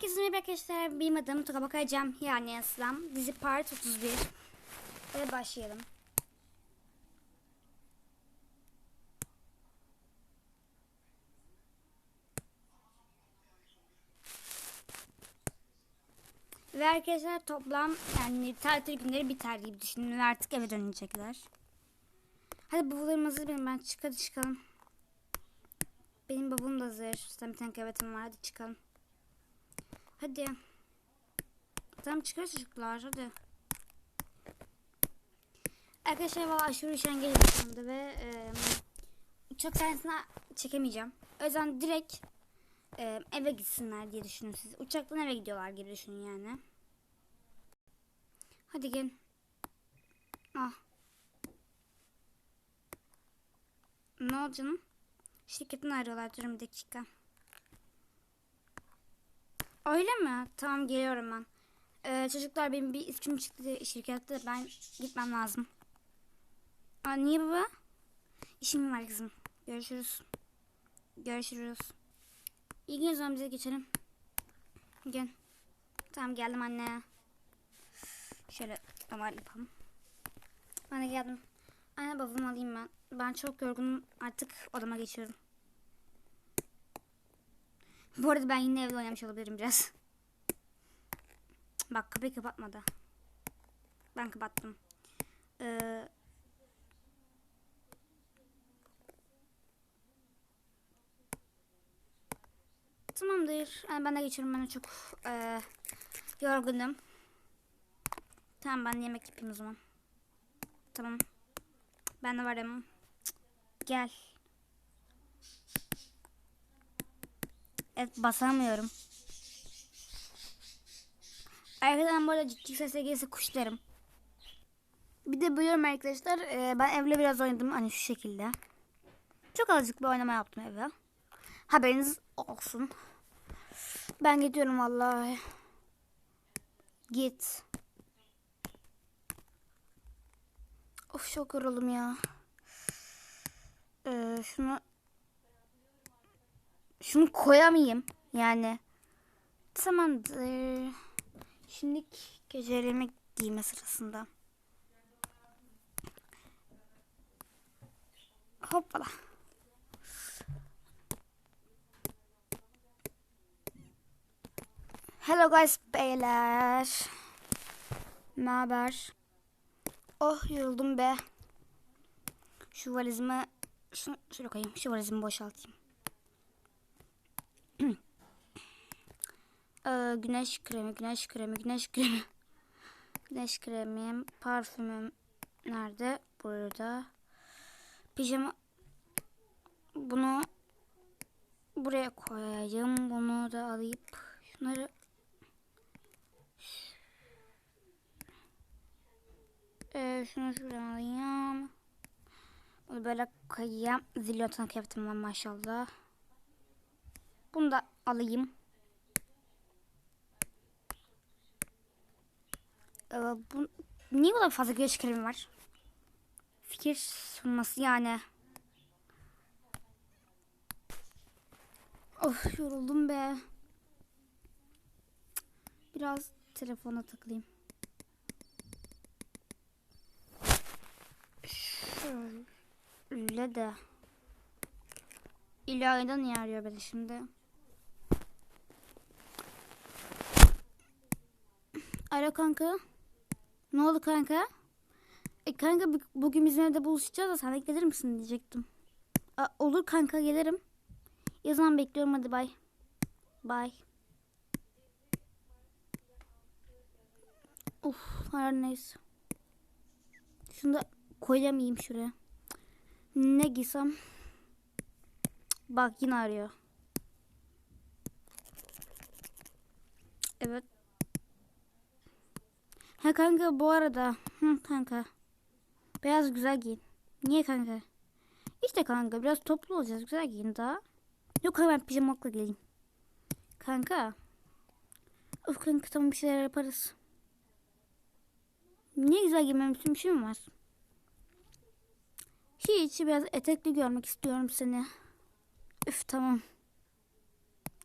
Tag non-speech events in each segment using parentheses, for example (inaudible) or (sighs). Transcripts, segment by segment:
Herkese merhaba arkadaşlar. Benim adım Tuga Bakacağım. Yani Aslan. Dizi Part 31. Ve başlayalım. Ve arkadaşlar toplam yani tatil günleri biter gibi düşünün ve artık eve dönecekler. Hadi bavullarım hazır benim ben çık hadi çıkalım. Benim bavulum da hazır. Zaten bir tane kıyafetim var hadi çıkalım. Hadi. Tamam çıkar çocuklar hadi. Arkadaşlar valla aşırı üşengeç yaşandı ve e, uçak sahnesine çekemeyeceğim. O yüzden direkt e, eve gitsinler diye düşünün siz. Uçaktan eve gidiyorlar gibi düşünün yani. Hadi gel. Ah. Ne oldu canım? Şirketten arıyorlar. Durun bir dakika. Öyle mi? Tamam geliyorum ben. Ee, çocuklar benim bir işim çıktı şirkette. Ben gitmem lazım. Aa, niye baba? İşim var kızım. Görüşürüz. Görüşürüz. İyi gün zaman bize geçelim. Gel. Tamam geldim anne. Şöyle normal yapalım. Ben de geldim. Anne babamı alayım ben. Ben çok yorgunum. Artık odama geçiyorum. Bu arada ben yine evde oynamış olabilirim biraz. Bak kapıyı kapatmadı. Ben kapattım. Ee, tamamdır. Yani ben de geçiyorum. Ben de çok e, yorgunum. Tamam ben yemek yapayım o zaman. Tamam. Ben de varım. Gel. Evet basamıyorum. Arkadan bu arada ciddi sesle gelirse kuşlarım. Bir de buyurum arkadaşlar. e, ben evle biraz oynadım. Hani şu şekilde. Çok azıcık bir oynama yaptım eve. Haberiniz olsun. Ben gidiyorum vallahi. Git. Of çok yoruldum ya. Ee, şunu şunu koyamayayım yani. Tamamdır. Şimdi gecelerime giyme sırasında. Hoppala. Hello guys beyler. Ne haber? Oh yoruldum be. Şu valizimi şunu şöyle koyayım. Şu valizimi boşaltayım. Ee, güneş kremi, güneş kremi, güneş kremi. (laughs) Güneş kremim, parfümüm nerede? Burada. Pijama bunu buraya koyayım. Bunu da alayım. Şunları Ee, şunu şuradan alayım. Bunu böyle koyayım. Zilyotan kıyafetim var maşallah. Bunu da alayım. Ee, bu, niye bu kadar fazla güneş kremi var? Fikir sunması yani. Of yoruldum be. Biraz telefona takılayım. Şöyle de. İlayda niye arıyor beni şimdi? Alo kanka. Ne oldu kanka? E kanka bu- bugün bizim evde buluşacağız da sen gelir misin diyecektim. A, olur kanka gelirim. Ya zaman bekliyorum hadi bay. Bay. Of her neyse. Şunu da koyamayayım şuraya. Ne giysem? Bak yine arıyor. Evet. Kanka bu arada. Hı kanka. Beyaz güzel giyin. Niye kanka? İşte kanka biraz toplu olacağız. Güzel giyin daha. Yok kanka ben pijamakla geleyim. Kanka. Of kanka tamam bir şeyler yaparız. Niye güzel giymemişsin bir şey mi var? Hiç biraz etekli görmek istiyorum seni. Üf tamam.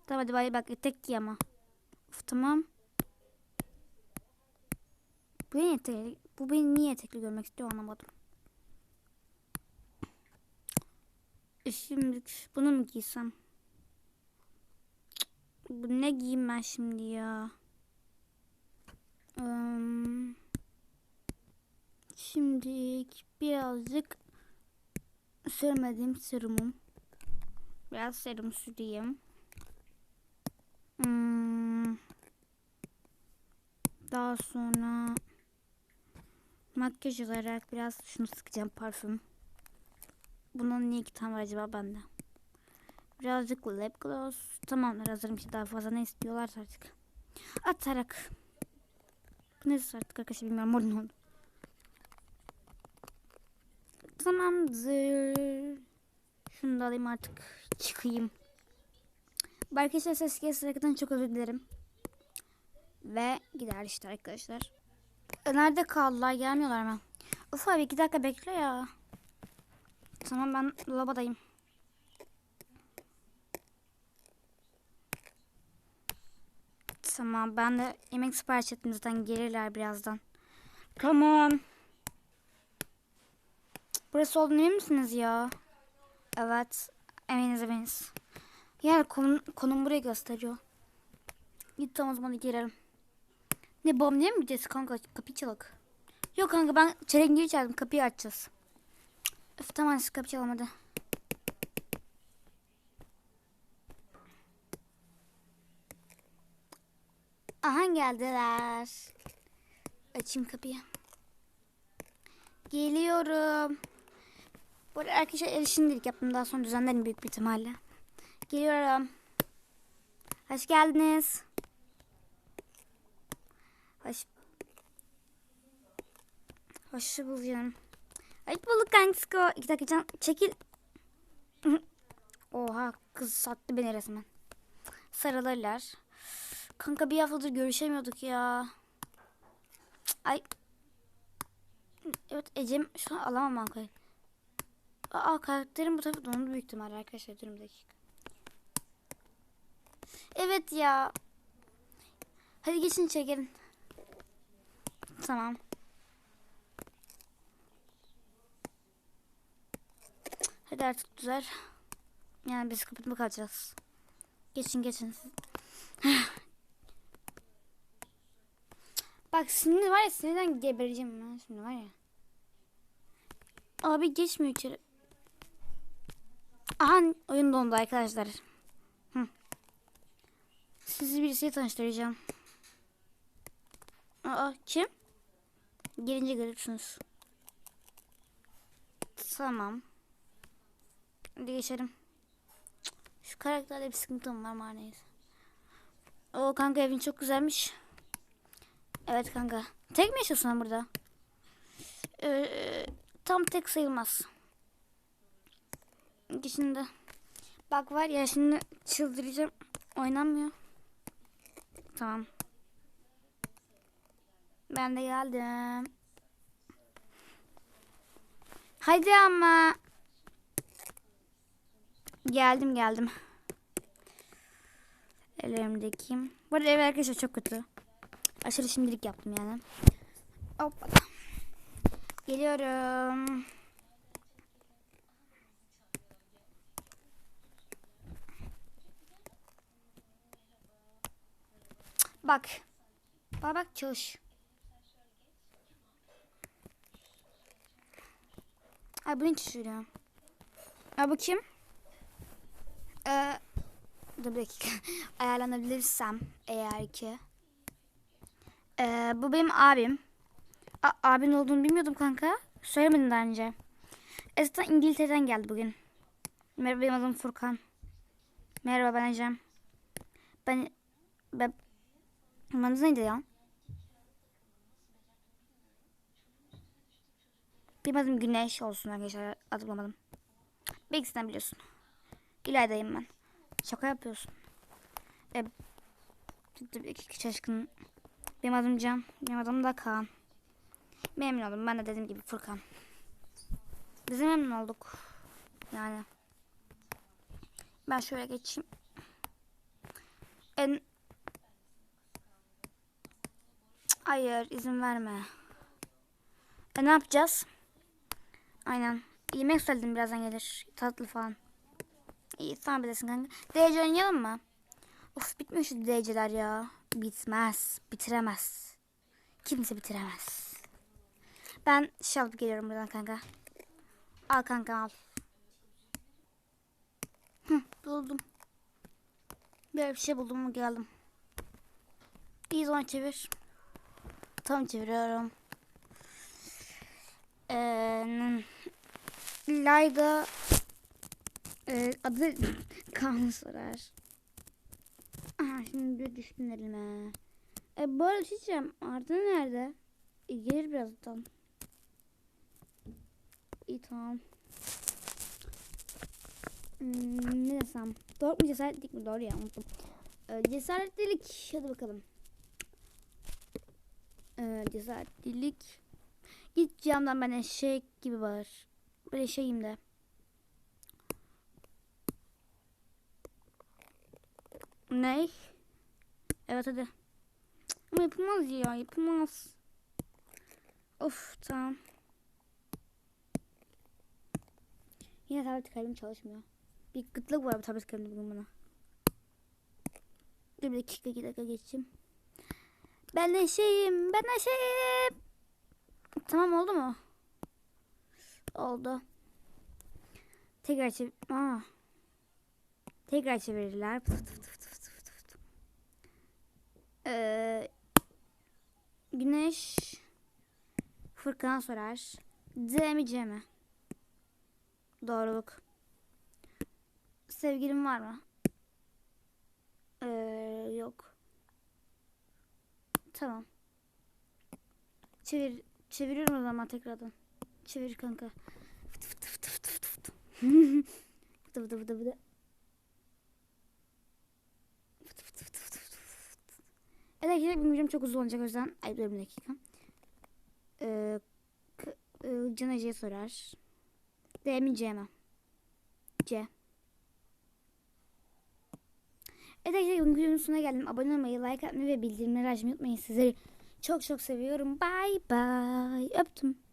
Tamam hadi bay bak etek giy ama. tamam. Bu niye etekli? Bu beni niye etekli görmek istiyor anlamadım. E Şimdi bunu mu giysem? Bu ne giyeyim ben şimdi ya? Im, Şimdi birazcık sürmediğim serumum. Biraz serum süreyim. Daha sonra makyaj olarak biraz şunu sıkacağım parfüm. Bunun niye iki tane var acaba bende? Birazcık lip gloss. Tamamdır hazırım işte daha fazla ne istiyorlar artık. Atarak. Bu ne artık arkadaşlar bilmiyorum orada ne oldu. Tamamdır. Şunu da alayım artık çıkayım. Arkadaşlar ses hakikaten çok özür dilerim. Ve gider işte arkadaşlar. Nerede kaldılar? Gelmiyorlar mı? Uf abi iki dakika bekle ya. Tamam ben dolabadayım. Tamam ben de yemek sipariş ettim zaten gelirler birazdan. Tamam. Burası olduğunu emin misiniz ya? Evet. Eminiz eminiz. Yani konum, konum buraya gösteriyor. Git tamam o zaman girelim. Ne niye mi gideceğiz kanka? Kapıyı çalak. Yok kanka ben çelengiyi çaldım. Kapıyı açacağız. Öf tamam çalalım hadi. Aha geldiler. Açayım kapıyı. Geliyorum. Bu arada arkadaşlar el şimdilik yaptım. Daha sonra düzenlerim büyük bir ihtimalle. Geliyorum. Hoş geldiniz. Hoş. Hoş bulduk canım. Hoş bulduk kanksko. İki dakika can. Çekil. (laughs) Oha kız sattı beni resmen. Sarılırlar. Kanka bir haftadır görüşemiyorduk ya. Ay. Evet Ecem şu an alamam bankayı. Aa karakterim bu tabi dondu büyük ihtimalle arkadaşlar. Durun bir dakika. Evet ya. Hadi geçin çekin. Tamam. Hadi artık düzer. Yani biz kapıda mı kalacağız? Geçin geçin. (sighs) Bak şimdi var ya sinirden gebereceğim ben şimdi var ya. Abi geçmiyor içeri. Aha oyun dondu arkadaşlar. Hı. Sizi birisiyle tanıştıracağım. Aa kim? Gelince görürsünüz. Tamam. Hadi geçelim. Şu karakterde bir sıkıntım var neyse. O kanka evin çok güzelmiş. Evet kanka. Tek mi yaşıyorsun burada? Ee, tam tek sayılmaz. Şimdi bak var ya şimdi çıldıracağım. Oynanmıyor. Tamam. Ben de geldim. Hadi ama. Geldim geldim. Ellerimdeki. Bu arada ev arkadaşlar çok kötü. Aşırı şimdilik yaptım yani. Hoppa. Geliyorum. Bak. Bak bak çalış. Ay bunu hiç şaşırıyorum. Ay bu kim? Ee, dur bir dakika. (laughs) Ayarlanabilirsem eğer ki. Ee, bu benim abim. A abin olduğunu bilmiyordum kanka. Söylemedin daha önce. Esra İngiltere'den geldi bugün. Merhaba benim adım Furkan. Merhaba ben Ecem. Ben... Ben... Adı neydi ya? Benim adım Güneş olsun arkadaşlar. Adı bulamadım. Belki biliyorsun. İlaydayım ben. Şaka yapıyorsun. E, iki şaşkın. Benim adım Can. Benim adım da Kaan. Memnun oldum. Ben de dediğim gibi Furkan. Biz memnun olduk. Yani. Ben şöyle geçeyim. En Hayır izin verme. E ne yapacağız? Aynen. Yemek söyledim birazdan gelir. Tatlı falan. İyi tamam bilirsin kanka. DC oynayalım mı? Of bitmiyor şu DC'ler ya. Bitmez. Bitiremez. Kimse bitiremez. Ben şey alıp geliyorum buradan kanka. Al kanka al. Hı, buldum. Böyle bir şey buldum mu geldim. İyi zaman çevir. Tam çeviriyorum. Ee, Layda e, adı Kaan sorar. Aha şimdi bir düştün elime. E, bu arada şey diyeceğim. Arda nerede? E, gelir birazdan. İyi tamam. Hmm, ne desem? Doğru mu cesaretlik mi? Doğru ya unuttum. Ee, cesaretlilik. Hadi bakalım. Ee, cesaretlilik. Git camdan ben eşek gibi bağır. Ben eşeğim de. Ne? Evet hadi. Ama yapılmaz ya yapılmaz. Of tamam. Yine tablet kalbim çalışmıyor. Bir gıtlık var bu tablet kalbimde bugün bana. Dur bir dakika iki dakika geçeyim. Ben eşeğim ben eşeğim. Tamam oldu mu? Oldu. Tekrar çevir... Aa. Tekrar çevirirler. Pıt pıt pıt pıt pıt pıt. Ee, güneş Furkan sorar. D mi C mi? Doğruluk. Sevgilin var mı? Ee, yok. Tamam. Çevir, çeviriyorum o zaman tekrardan. Çevir kanka. Fıtı fıtı fıtı fıtı fıtı fıtı. (laughs) Fıtı fıtı fıtı fıtı. Arkadaşlar benim videom çok uzun olacak o yüzden. Ay dur bir dakika. Ee, e, Can Ece'ye sorar. D mi C mi? C. Evet arkadaşlar bugün videomun sonuna geldim. Abone olmayı, like atmayı ve bildirimleri açmayı unutmayın. Sizleri çok çok seviyorum. Bye bye. Öptüm.